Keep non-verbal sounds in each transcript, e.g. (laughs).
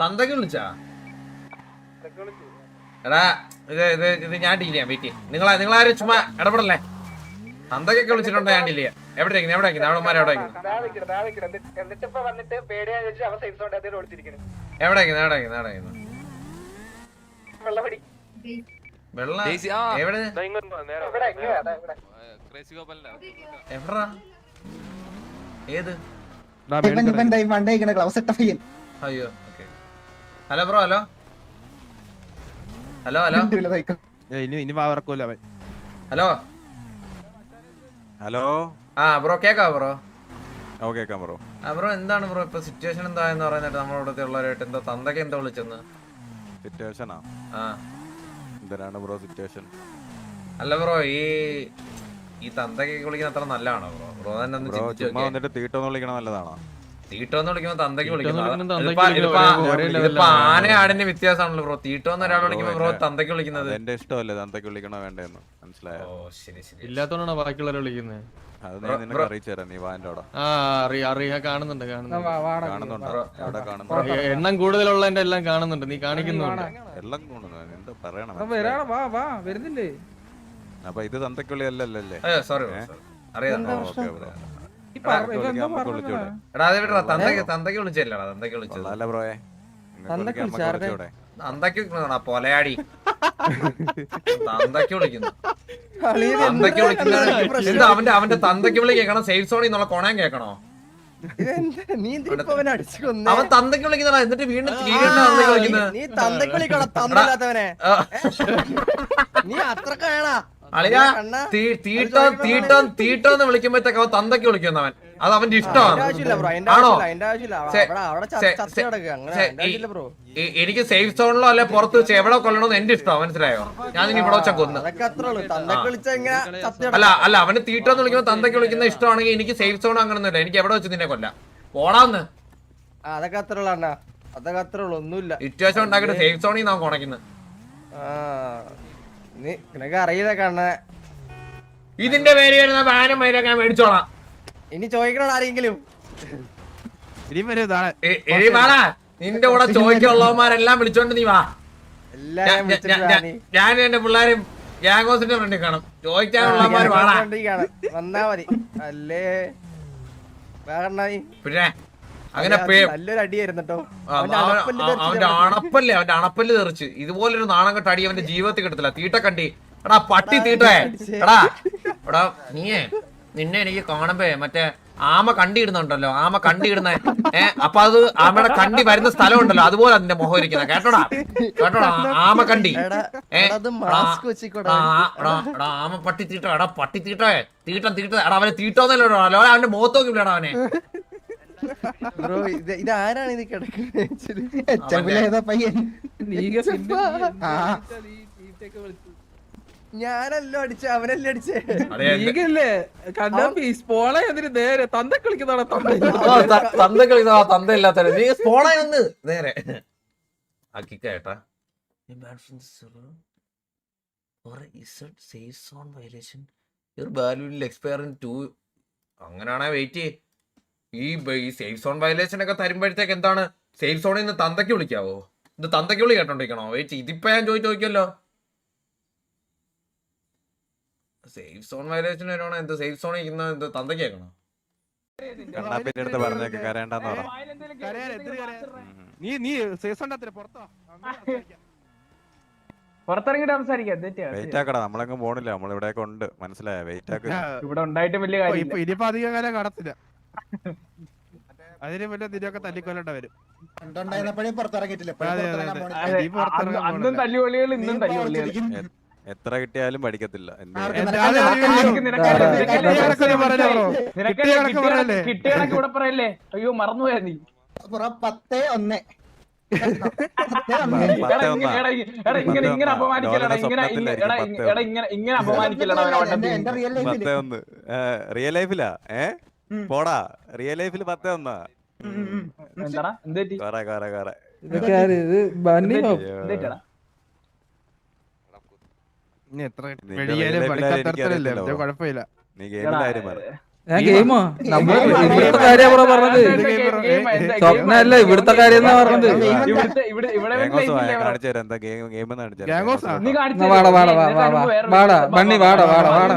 തന്തയ്ക്ക് വിളിച്ചാ എടാ ഇത് ഇത് ഇത് ഞാൻ ഡീൽ ചെയ്യാം വെയിറ്റ് നിങ്ങൾ നിങ്ങളാരും ചുമ്മാ ഇടപെടല്ലേ? തന്തയ്ക്കൊക്കെ വിളിച്ചിട്ടുണ്ടോ ഞാൻ ഡീൽ ചെയ്യാം. എവിടെ? എവിടെ ഇരിക്കുന്നു അവിടെ എവിടെ ഇരിക്കുന്നു എന്നിട്ടിപ്പോ വന്നിട്ട് പേടിയാന്ന് വെച്ചിട്ട് അവൻ സൈസ് കൊണ്ട് അദ്ദേഹം ഓടിച്ചിരിക്കുന്നു എവിടെ? എവിടെ വെള്ളം ഏത് അയ്യോ. Hello bro hello hello hello. ഇനി ഇനി വാവർക്കൂല അവൻ. ഹലോ ഹലോ ആ ബ്രോ കേക്കാ ബ്രോ ഓ കേക്കാം ബ്രോ ആ ബ്രോ എന്താണ് ബ്രോ ഇപ്പൊ സിറ്റുവേഷൻ എന്താ എന്ന് പറയുന്നത് നമ്മുടെ ഇവിടുത്തെ ഉള്ളവരായിട്ട് എന്താ തന്തയ്ക്ക് എന്താ വിളിച്ചെന്ന്? സിറ്റുവേഷനാ ആ? എന്തിനാണ് ബ്രോ സിറ്റുവേഷൻ അല്ല ബ്രോ ഈ ഈ തന്തയ്ക്ക് വിളിക്കുന്ന അത്ര നല്ലതാണോ ബ്രോ ബ്രോ തന്നെ ഒന്ന് ബ്രോ ചിന്തിച്ച് ചുമ്മാ നോക്കിയേ. വന്നിട്ട് തീട്ടൊന്നും വിളിക്കണ നല്ലതാണോ? തീട്ടോ എന്ന് വിളിക്കുമ്പോ തന്തയ്ക്ക് വിളിക്കുന്നത്. ആന ആടിന്റെ വ്യത്യാസമാണല്ലോ ബ്രോ. തീട്ടോന്ന് ഒരാൾ വിളിക്കുമ്പോ ബ്രോ തന്തയ്ക്ക് വിളിക്കുന്നത്. എന്റെ ഇഷ്ടമല്ലേ? തന്തയ്ക്ക് വിളിക്കണോ വേണ്ടെന്ന്? മനസ്സിലായോ? ഓ ശരി ശരി. ഇല്ലാത്തോണ്ടാണ് ബാക്കിയുള്ളവരെ വിളിക്കുന്നത് അത് നീ നിനക്ക് അറിയിച്ചു തരാം നീ വാന്റെ ആ അറിയാ അറിയാ. കാണുന്നുണ്ട് കാണുന്നുണ്ട്. എണ്ണം കൂടുതലുള്ളതിന്റെ എല്ലാം കാണുന്നുണ്ട്. നീ കാണിക്കുന്നുണ്ട്. എല്ലാം കാണുന്നു എന്താ പറയണം? വാ വാ വരുന്നില്ലേ? അപ്പൊ ഇത് തന്തയ്ക്കുള്ളി അല്ലല്ലേ സോറി അറിയാം. ഓക്കെ പൊലയാടി. തന്തയ്ക്ക് വിളിക്കുന്നു. തന്തയ്ക്ക് വിളിക്കുന്നത് എന്താ അവന്റെ അവന്റെ തന്തയ്ക്ക് വിളി കേൾക്കണം സേഫ് സോണി എന്നുള്ള കൊണാൻ കേൾക്കണോ കൊന്നേ? അവൻ തന്തയ്ക്ക് വിളിക്കുന്നതാ എന്നിട്ട് വീണ്ടും നീ തന്തയ്ക്ക് വിളിക്കുന്നത് നീ തന്തക്ക് വിളിക്കണ തന്തല്ലാത്തവനെ നീ അത്രക്കാണാ അളിയാ തീട്ടോ തീട്ടോ തീട്ടോ എന്ന് വിളിക്കുമ്പോഴത്തേക്ക് അവൻ തന്തയ്ക്ക് വിളിക്കുന്നവൻ അത് അവന്റെ ഇഷ്ടമാണ്. ആണോ? അങ്ങനെ എനിക്ക് സേഫ് സോണിലോ അല്ലെ പുറത്ത് വെച്ച് എവിടെ കൊല്ലണമെന്ന് എന്റെ ഇഷ്ടമാണ് മനസ്സിലായോ? ഞാൻ ഇനി ഇവിടെ വെച്ചാൽ കൊന്നു. അല്ല അല്ല അവന് തീട്ടോ എന്ന് വിളിക്കുമ്പോൾ തന്തയ്ക്ക് വിളിക്കുന്ന ഇഷ്ടമാണെങ്കിൽ എനിക്ക് സേഫ് സോൺ അങ്ങനൊന്നുമില്ല എനിക്ക് എവിടെ വെച്ച് നിന്നെ കൊല്ല? പോടാന്ന് അതൊക്കെ അത്ര ഉള്ളൂ അണ്ണാ. അതൊക്കെ അത്ര ഉള്ളൂ ഒന്നുമില്ല. സിറ്റുവേഷൻ ഉണ്ടാക്കിയിട്ട് സേഫ് സോണിൽ നിന്നാണ് കൊണക്കുന്നത് നീ നിനക്ക് അറിയില്ല കണ്ണ. ഇതിന്റെ പേര് വരുന്ന ബാനും പേരൊക്കെ ഞാൻ മേടിച്ചോളാം. ഇനി ചോദിക്കണോ ആരെങ്കിലും? ഇനിയും വരും ഇതാണ് എ- വാടാ നിന്റെ കൂടെ ചോദിക്കുള്ളവന്മാരെല്ലാം വിളിച്ചോണ്ട് നീ വാ. എല്ലാരും ഞാൻ- എന്റെ പിള്ളേരും ഗ്യാങ്കോസിന്റെ ഫ്രണ്ടിൽ കാണും. ചോദിക്കാനുള്ളവന്മാര് വാടാ. വന്നാ മതി. അല്ലേ? പിന്നെ അങ്ങനെ പേ- നല്ലൊരു അടിയായിരുന്നു കേട്ടോ അവന്റെ അണപ്പല്ലേ അവന്റെ അണപ്പല്ല് തെറിച്ച്. ഇതുപോലൊരു നാണം കെട്ട അടി അവന്റെ ജീവിതത്തിൽ കിട്ടത്തില്ല. തീട്ട കണ്ടി. എടാ പട്ടി തീട്ടേ. എടാ എടാ നീയേ നിന്നെ എനിക്ക് കാണുമ്പേ മറ്റേ ആമ കണ്ടി ഇടുന്നുണ്ടല്ലോ ആമ കണ്ടി ഇടുന്ന ഏ അപ്പൊ അത് ആമയുടെ കണ്ടി? വരുന്ന സ്ഥലം ഉണ്ടല്ലോ അതുപോലെ അതിന്റെ മുഖം ഇരിക്കുന്നത്. കേട്ടോടാ? കേട്ടോടാ? ആമ കണ്ടി. ഏടാ ആമ പട്ടി തീട്ടോ. എടാ പട്ടി തീട്ടോ. തീട്ടം തീട്ടോ. എടാ അവനെ തീട്ടോന്നല്ലോ അല്ലോ അവന്റെ മുഖത്ത് അവനെ. ബ്രോ ഇത് ഇത് കിടക്കുന്നത് പയ്യൻ. ഞാനല്ലോ അടിച്ച അവനല്ലേ അടിച്ചേ. കണ്ണാപ്പി സ്പോളെ എന്നിട്ട് നേരെ? തന്ത കളിക്കുന്നതാണോ തന്ത? തന്ത കളിക്കുന്ന തന്ത ഇല്ലാത്ത നീ സ്പോള വന്ന് നേരെ. ആക്കി കേട്ടാ അങ്ങനെയാണെ വെയിറ്റ് ചെയ്യ്. ഈ സേഫ് സോൺ വയലേഷൻ ഒക്കെ തരുമ്പോഴത്തേക്ക് എന്താണ്? സേഫ് സോണിൽ നിന്ന് തന്തയ്ക്ക് വിളിക്കാവോ? ഇത് തന്തയ്ക്ക് വിളി കേട്ടോണ്ടിരിക്കണോ? വെയിറ്റ് ഇതിപ്പോ ഞാൻ ചോദിച്ചു നോക്കിയല്ലോ. സേഫ് സോൺ വയലേഷൻ വരുവാണോ? എന്ത് സേഫ് സോണിൽ ഇരിക്കുന്ന എന്ത് തന്തയ്ക്ക് കേൾക്കണോ? കണ്ണാപ്പിന്റെ അടുത്ത് പറഞ്ഞേക്ക് കരയണ്ടെന്ന് പറ. ഉം. നീ നീ സീസൺ പുറത്തോ? പുറത്തിറങ്ങിട്ട് സംസാരിക്കാം. വെയിറ്റ് ആക്കടാ നമ്മളെങ്ങും പോണില്ല. നമ്മളിവിടെയൊക്കെ ഉണ്ട്. മനസ്സിലായ? വെയിറ്റ് ആക്ക. ഇവിടെ ഉണ്ടായിട്ട് വലിയ കാര്യം ഇപ്പൊ ഇനിയിപ്പോ അധികം കാലം കടത്തില്ല അതിന് വല്ല നിരൊക്കെ തല്ലിക്കൊല്ലണ്ട വരും. പണ്ടുണ്ടായിരുന്നപ്പോഴേ പുറത്തിറങ്ങിയിട്ടില്ല. അന്ന്-. ഇന്നും എത്ര കിട്ടിയാലും പഠിക്കത്തില്ല. കിട്ടിയ കണക്ക് പറയല്ലേ? ഇവിടെ അയ്യോ മറന്നുപോയാ നീ. പത്തേ ഒന്ന്. ഇങ്ങനെ- ഇങ്ങനെ ഇങ്ങനെ അപമാനിക്കലടാ ഇങ്ങനെ അപമാനിക്കലടാ റിയൽ ലൈഫിൽ പത്തേ ഒന്ന്. റിയൽ ലൈഫിലാ ഏ ഉം. പോടാ റിയൽ ലൈഫിൽ പത്തേ ഒന്നാ. കൊറേ കൊറേ എത്ര വെടിയാലും പഠിക്കാത്തരത്തിലല്ലേ കുഴപ്പമില്ല. നീ കാര്യം പറ. ഞാൻ ഗെയിമോ നമ്മൾ ഇവിടുത്തെ കാര്യ പറഞ്ഞത് സ്വപ്ന അല്ല ഇവിടുത്തെ കാര്യം എന്നാ പറഞ്ഞത് വാടാ വാടാ വാ വാ വാ വാടാ ബണ്ണി വാടാ വാടാ വാടാ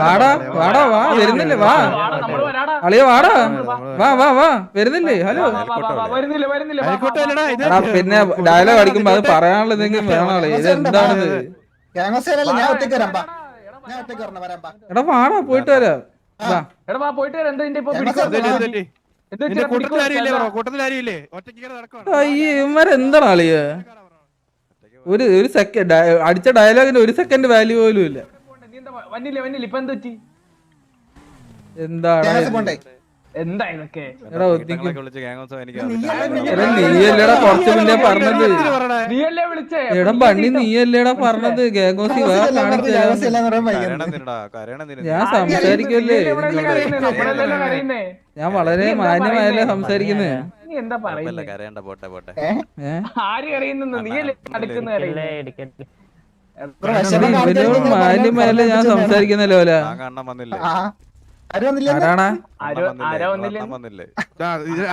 വാടാ വാടാ വാ വരുന്നില്ലേ വാ അളിയ വാടാ വാ വാ വാ വരുന്നില്ലേ ഹലോ പിന്നെ ഡയലോഗ് അടിക്കുമ്പോ അത് പറയാനുള്ള എന്തെങ്കിലും വേണോളെ ഇത് എന്താണിത് ഞാൻ ഒറ്റയ്ക്ക് വരാം ബാ. ഞാൻ ഒറ്റയ്ക്ക് വരാം ബാ. എടാ വാടാ പോയിട്ട് വരാം എടാ വാ പോയിട്ട് എന്താ ഇതിന്റെ ഇപ്പൊ ഒരു ഒരു സെക്കൻഡ് അടിച്ച ഡയലോഗിന് ഒരു സെക്കൻഡ് വാല്യൂ പോലും ഇല്ല. നീ എന്താ വന്നില്ല വന്നില്ല ഇപ്പൊ എന്താണ് എന്താ ഇതൊക്കെ നീയല്ലേടാ കുറച്ച് മുന്നേ പറഞ്ഞത്. എടാ നീയല്ലേടാ പറഞ്ഞത്? ഗാംഗോസി കാണിച്ചു ഞാൻ സംസാരിക്കല്ലേ? ഞാൻ വളരെ മാന്യമായല്ലേ സംസാരിക്കുന്നത് സംസാരിക്കുന്നേ. നീ എന്താ പറയുന്നത് കരയണ്ട പോട്ടെ പോട്ടെ. ആര് നീയല്ലേ മാന്യമായല്ലേ ഞാൻ സംസാരിക്കുന്നല്ലോ ഓല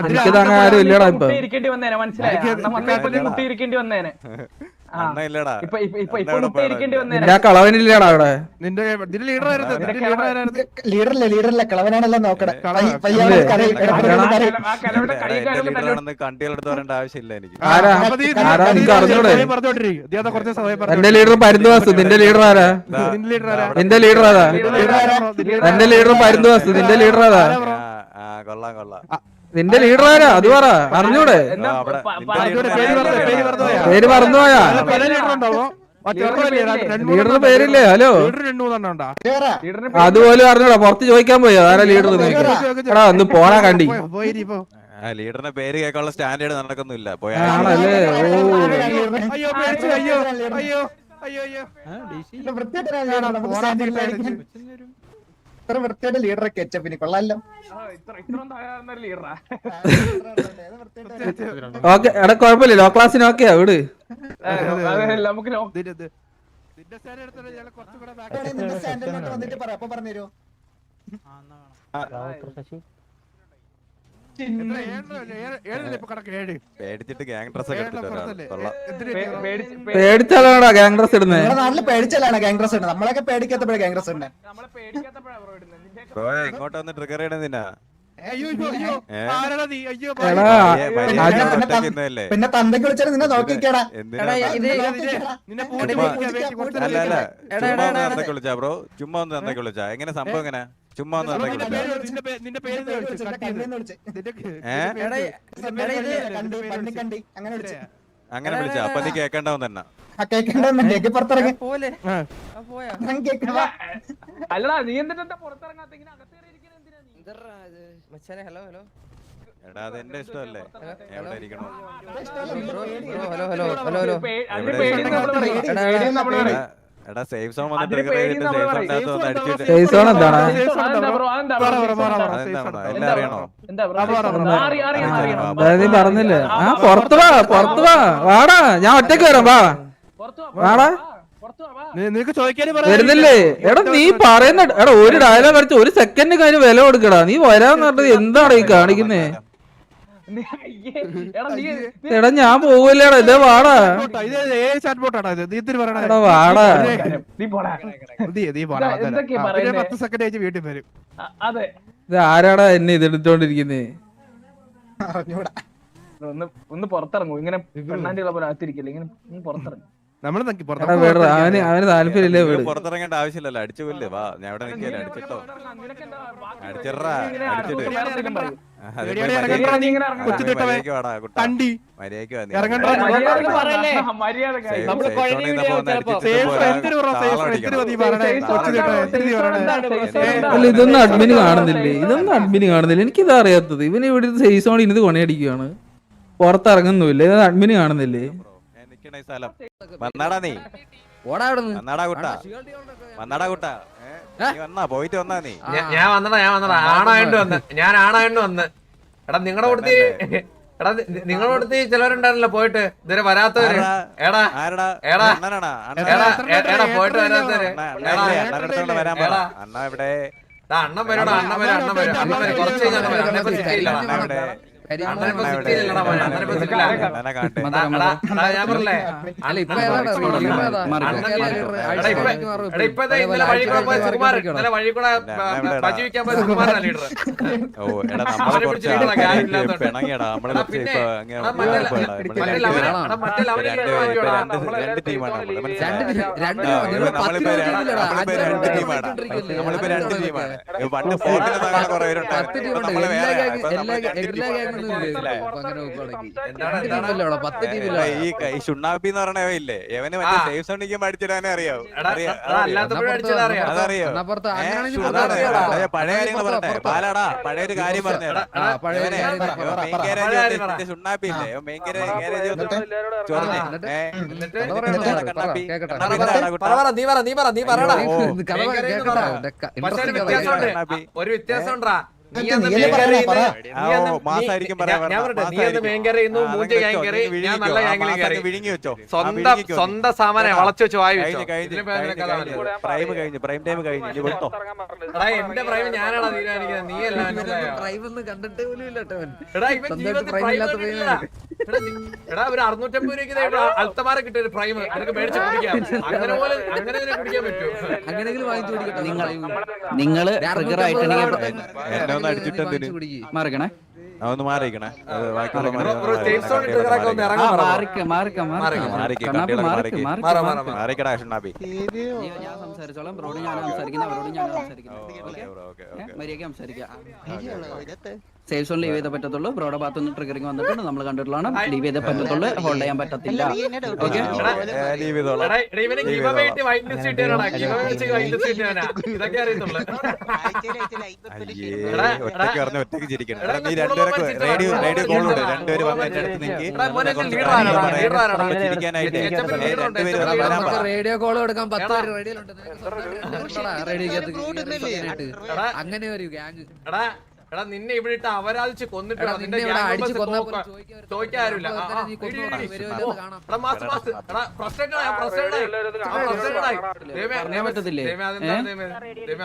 എനിക്ക് താങ്ങാൻ ആരും ഇല്ലടാ ഇപ്പൊ മനസ്സിലായി കുട്ടി ഇരിക്കേണ്ടി വന്നേനെ കളവനില്ലേടാ അവിടെ. നിന്റെ നിന്റെ ലീഡർ ആയിരുന്നു നിന്റെ ലീഡർ ആയിരുന്നു ലീഡറല്ലേ? ലീഡറല്ലേ? കളവനാണല്ലോ നോക്കണേ. കണ്ടികളെടുത്ത് പറയേണ്ട ആവശ്യമില്ല എനിക്ക്. എന്റെ ലീഡർ പരുന്തുവാസു. നിന്റെ ലീഡർ ആരാ നിന്റെ ലീഡർ ആരാ? നിന്റെ ലീഡർ ആരാ ലീഡർ നിന്റെ ലീഡർ എന്റെ ലീഡർ പരുന്തുവാസു. നിന്റെ ലീഡർ ആരാ കൊള്ളാം കൊള്ളാം. നിന്റെ ലീഡർ ആരാ അത് പറ അറിഞ്ഞൂടെ പേര് മറന്നുപോയാ ലീഡറിന്റെ പേരില്ലേ ഹലോ അതുപോലെ. ലീഡറിനെ അറിഞ്ഞൂടാ പുറത്ത് ചോദിക്കാൻ പോയോ ആരാ ലീഡർ എടാ ഒന്ന് പോടാ കണ്ടി പോയി പോ ആ ലീഡറിന്റെ പേര് കേൾക്കാനുള്ള സ്റ്റാൻഡേർഡ് നടക്കുന്നില്ല ആണല്ലേ അയ്യോ പേടിച്ചു അയ്യോ അയ്യോ അയ്യോ അയ്യോ ഇത്ര വൃത്തിയായിട്ട് ലീഡറെ കെച്ചപ്പിന് കൊള്ളാലോ ആ, ഇത്ര ഇത്രയും താഴെ ലീഡറാ ഓക്കെ എടാ കുഴപ്പമില്ല ലോ ക്ലാസ്സിന് ഓക്കെയാ വിട്. നമുക്ക്. നിന്റെ വന്നിട്ട് പറ അപ്പൊ എത്ര ഇപ്പൊ? പേടിച്ച് പേ- പേടിച്ചാലാടാ ഗാങ് ഡ്രസ് ഇടുന്നത് നാട്ടിൽ പേടിച്ചാലാണ് ഡ്രസ് ഉണ്ട് നമ്മളൊക്കെ പേടിക്കാത്തപ്പോഴേ ഡ്രസ് ഇടുന്നത് ഇങ്ങോട്ട് വന്ന് ട്രിഗർ ചെയ്യണതിനാ അയ്യോ അയ്യോ അയ്യോ. ആരാടാ നീ? അയ്യോ എടാ പിന്നെ- തന്തയ്ക്ക് വിളിച്ചാൽ നിന്നെ നോക്കിക്കടാ. ചുമ്മാ ഒന്ന് തന്തയ്ക്ക് വിളിച്ചാ എങ്ങനെ സംഭവം എങ്ങനെ ചുമ്മാ ഒന്ന് അങ്ങനെ വിളിച്ച. അങ്ങനെ വിളിച്ചാ. അപ്പൊ നീ കേക്കണ്ടാവും തന്നെ. അല്ലടാ നീ എന്നിട്ട് എന്താ പുറത്തിറങ്ങാത്ത? ഇങ്ങനെ അകത്തേറി ഇരിക്കുന്നത് എന്തിനാ നീ? ഇതെടാ ഇത്. മച്ചാനെ ഹലോ ഹലോ എടാ അത് എന്റെ ഇഷ്ടമല്ലേ? എവിടെ ഇരിക്കണോ? ഹലോ ഹലോ ഹലോ ഹലോ എടാ, സേഫ് സോൺ വന്ന് ട്രിഗർ ചെയ്തിട്ട് സേഫ് അടിച്ചിട്ട് എന്താണ്? എല്ലാം അറിയണോ? നീ പറഞ്ഞില്ലേ? ആ പുറത്ത് വാ പുറത്ത് വാ. വാടാ ഞാൻ ഒറ്റയ്ക്ക് വരാം വാ. പുറത്തു വാടാ. പുറത്തു വാ, വാ. നിനക്ക് ചോദിക്കാനും വരുന്നില്ലേ? എടാ നീ പറയുന്ന എടാ ഒരു ഡയലോഗ് അടിച്ച് ഒരു സെക്കൻഡ് കഴിഞ്ഞ് വില കൊടുക്കടാ. നീ വരാന്ന് പറഞ്ഞത് എന്താണ് ഈ കാണിക്കുന്നേ? (laughs) എടാ ഞാൻ പോവില്ലടാ ഇതേ വാടാ. ഇത് ഇത് എടാ വാടാ. ഇതാ, ഇത് ആരാടാ എന്നെ ഇതെടുത്തോണ്ടിരിക്കുന്നേ അറിഞ്ഞൂടാ ഒന്ന് ഒന്ന് പുറത്തിറങ്ങൂ. ഇങ്ങനെ പെണ്ണാണ്ടികളെ പോലെ അകത്തിരിക്കില്ല? ഇങ്ങനെ ഒന്ന് പുറത്തിറങ്ങും. അവന് അവന് താല്പര്യമില്ലേ വീട്? പുറത്തിറങ്ങേണ്ട ആവശ്യമില്ലല്ലോ. അടിച്ചു കൊല്ലേ വാ ഞാൻ ഇവിടെ നിൽക്കില്ല. അടിച്ചിട്ടോ? സോണിൽ അല്ല ഇതൊന്നും അഡ്മിന് കാണുന്നില്ലേ? ഇതൊന്നും അഡ്മിന് കാണുന്നില്ല. എനിക്കിത് അറിയാത്തത്. ഇവന് ഇവിടെ സേഫ് സോൺ ഇന്ന് കൊണയടിക്കുകയാണ്. പുറത്തിറങ്ങുന്നില്ല ഇത് അഡ്മിന് കാണുന്നില്ലേ? ഈ സ്ഥലം. വന്നാടാ നീ. വന്നാടാ കുട്ടാ. വന്നാടാ കുട്ടാ. നീ വന്നാ പോയിട്ട് വന്നാ നീ. ഞാൻ വന്നടാ ഞാൻ വന്നടാ ആണായിട്ട് വന്ന്. ഞാൻ ആണായിട്ട് വന്ന്. എടാ നിങ്ങളുടെ കൊടുത്തി എടാ നിങ്ങളുടെ കൊടുത്തി ചിലവരുണ്ടായിരുന്നല്ലോ പോയിട്ട്. ഇതുവരെ വരാത്തവര്? എടാ ആരെടാ? എടാ. എടാ പോയിട്ട് വരാത്തവര്. അണ്ണ ഇവിടെ. അണ്ണൻ വരോടാ അണ്ണൻ വരും അണ്ണൻ വരും. അണ്ണൻ വരും. കുറച്ച് കഴിഞ്ഞാൽ വരും. അണ്ണനെ കാണട്ടെ നമ്മളിപ്പോ രണ്ട് ടീമാണ്. പണ്ട് പത്ത് നമ്മൾ എല്ലാ വേറെ എല്ലാ ഈ ഷുണ്ണാപ്പി എന്ന് എവന് മറ്റേ. സേഫ് സോണിക്ക് പഠിച്ചിടാനേ അറിയാവൂ അതറിയോ? പഴയ കാര്യങ്ങൾ പാലാടാ പഴയ ഒരു കാര്യം. ഷുണ്ണാപ്പി ഇല്ലേ? മെയിൻ? ചൊറിഞ്ഞ്. ഒരു വ്യത്യാസം ഉണ്ടാ വിഴുങ്ങി വെച്ചോ. സ്വന്തം സ്വന്തം സാമാനെ വളച്ചു വെച്ച് വായി. പ്രൈം കഴിഞ്ഞു പ്രൈം ടൈം കഴിഞ്ഞു. ഇനി വിട്ടോ. എടാ എന്റെ പ്രൈം ഞാനാണ് തീരുമാനിക്കുന്നത്. നീ അല്ല മനസ്സിലായോ കണ്ടിട്ടേ പോലും എടാ ഇവൻ ജീവിതത്തിൽ പ്രൈം ഇല്ലാത്ത കണ്ടിട്ടില്ലടാ. എടാ, എടാ ഒരു അറുന്നൂറ്റമ്പത് രൂപയ്ക്ക് അൽത്തമാരെ കിട്ടിയ ഒരു പ്രൈം നിനക്ക് മേടിച്ച് കുടിക്കാം. അങ്ങനെ പോലെ അങ്ങനെ കുടിക്കാൻ പറ്റുമോ? അങ്ങനെയെങ്കിലും വാങ്ങിച്ചു കുടിക്കട്ടെ. നിങ്ങൾ നിങ്ങൾ ട്രിഗർ ആയിട്ടുണ്ടെങ്കിൽ ഒന്ന് അടിച്ചിട്ട് എന്തിന്? മാറിക്കണേ? അതൊന്ന് മാറിക്കടാ ഞാൻ സംസാരിച്ചോളാം. ബ്രോഡ് ഞാൻ സംസാരിക്കുന്നത്. അവരോട് ഞാൻ സംസാരിക്കുന്നത്. Okay okay okay. മര്യാദ സംസാരിക്കാം. സേഫ് ഓൺ ലീവ് ചെയ്തേ പറ്റത്തുള്ളൂ. ബ്രോഡ ഭാഗത്ത് നിന്ന് ട്രിഗറിങ് വന്നിട്ടുണ്ട് നമ്മൾ കണ്ടിട്ടുള്ളതാണ്. ലീവ് ചെയ്തേ പറ്റത്തുള്ളൂ. ഹോൾഡ് ചെയ്യാൻ പറ്റത്തില്ല. ഓക്കെ ഒറ്റയ്ക്ക്. പറഞ്ഞ ഒറ്റയ്ക്ക് ചിരിക്കണം എടാ, എടാ, നീ രണ്ടുപേരൊക്കെ റേഡിയോ റേഡിയോ കോൾ രണ്ടുപേര് വന്ന് എന്റെ അടുത്ത്? ചിരിക്കാനായിട്ട് രണ്ടുപേര് വരാൻ പറ. റേഡിയോ എടുക്കാൻ പത്ത് പേര് റേഡിയോയിലുണ്ട് റേഡിയോക്കകത്ത് അങ്ങനെ ഒരു ഗ്യാങ് എടാ, നിന്നെ ഇവിടെ ഇട്ട് അവരാധിച്ച് കൊന്നിട്ട്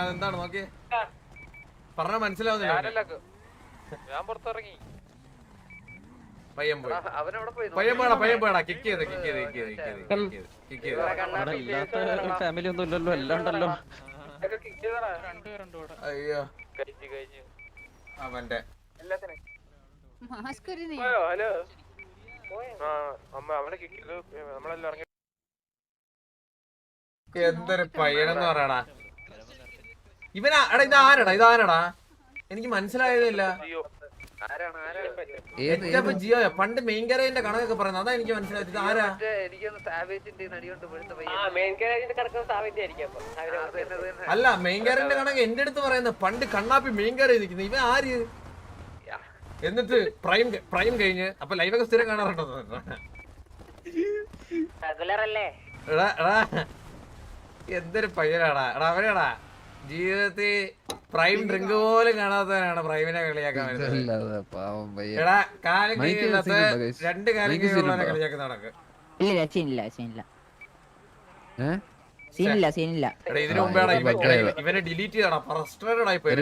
അതെന്താണ് നോക്കിയേ? പറഞ്ഞ മനസ്സിലാവുന്നില്ല ഞാൻ പുറത്തിറങ്ങി. പയ്യൻ പോയി. പയ്യൻ പോയടാ പയ്യൻ പോയടാ. കിക്ക് ചെയ്ത് കിക്ക് ചെയ്ത് കിക്ക് ചെയ്ത് കിക്ക് ചെയ്ത് ഫാമിലി ഒന്നും ഇല്ലല്ലോ എല്ലാം ഉണ്ടല്ലോ. അയ്യോ. കഴിഞ്ഞു കഴിഞ്ഞു. അവന്റെ. പോയോ ഹലോ ആ അമ്മ അവനെ കിക്ക് ചെയ്തു നമ്മളെല്ലാം ഇറങ്ങി എന്തൊരു പയ്യനെന്ന് പറയടാ ഇവനാ എടാ ഇത് ആരടാ ഇത് ആരടാ എനിക്ക് മനസ്സിലായതില്ല ജിയോ പണ്ട് മെയിൻ കരേജിന്റെ കണക്കൊക്കെ പറയുന്നത്. അതാ എനിക്ക് മനസ്സിലായത്. ആരാ? അല്ല മെയിൻ കരേജിന്റെ കണക്ക് എന്റെ അടുത്ത് പറയുന്നത് പണ്ട് കണ്ണാപ്പി മെയിൻ കര നിൽക്കുന്നത്. ഇവ ആര്? എന്നിട്ട് പ്രൈം പ്രൈം കഴിഞ്ഞ് അപ്പൊ ലൈവൊക്കെ സ്ഥിരം കാണാറുണ്ടോ? റെഗുലർ എടാ എടാ. എന്തൊരു പയ്യനാടാ. എടാ അവരെടാ ജീവിതത്തിൽ പ്രൈം ഡ്രിങ്ക് പോലും കാണാത്തവനാണ് പ്രൈമിനെ കളിയാക്കാൻ എടാ കാലം രണ്ട് കാലം? കളിയാക്കുന്ന നടക്ക് ഇല്ല സീനില്ല സീനില്ല ഏ? സീനില്ല സീനില്ല. എടാ ഇതിനു മുമ്പേടാ ഇവനെ ഡിലീറ്റ് ചെയ്തടാ ഫ്രസ്ട്രേറ്റഡ് ആയി പോയി.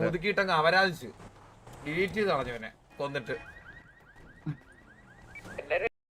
മുതുക്കിയിട്ടങ്ങ് അവരാധിച്ചു. ഡിലീറ്റ് ചെയ്ത് കളഞ്ഞവനെ കൊന്നിട്ട്.